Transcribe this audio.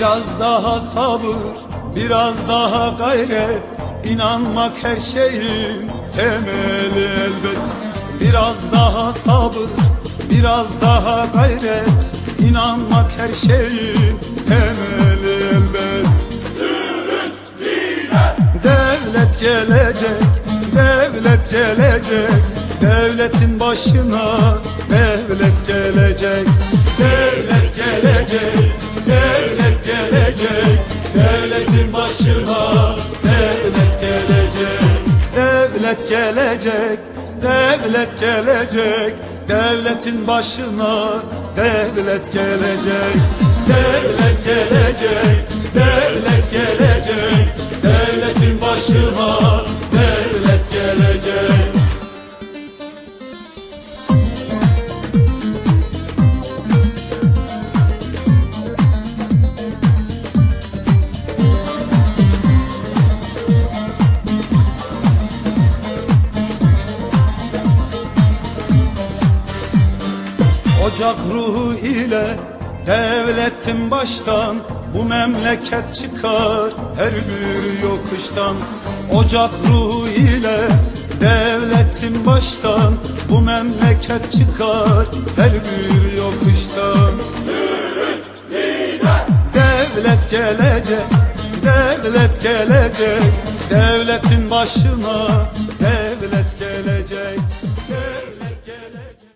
Biraz daha sabır, biraz daha gayret. İnanmak her şeyin temeli elbet. Biraz daha sabır, biraz daha gayret. İnanmak her şeyin temeli elbet. Devlet gelecek, devlet gelecek. Devletin başına devlet gelecek Devlet gelecek, devlet gelecek Devletin başına devlet gelecek. Devlet gelecek, devlet gelecek Devletin başına devlet gelecek Ocak ruhu ile devletin baştan bu memleket çıkar. Her bir yokuştan Ocak ruhu ile devletin baştan bu memleket çıkar. Her bir yokuştan. Devlet gelecek, devlet gelecek. Devletin başına devlet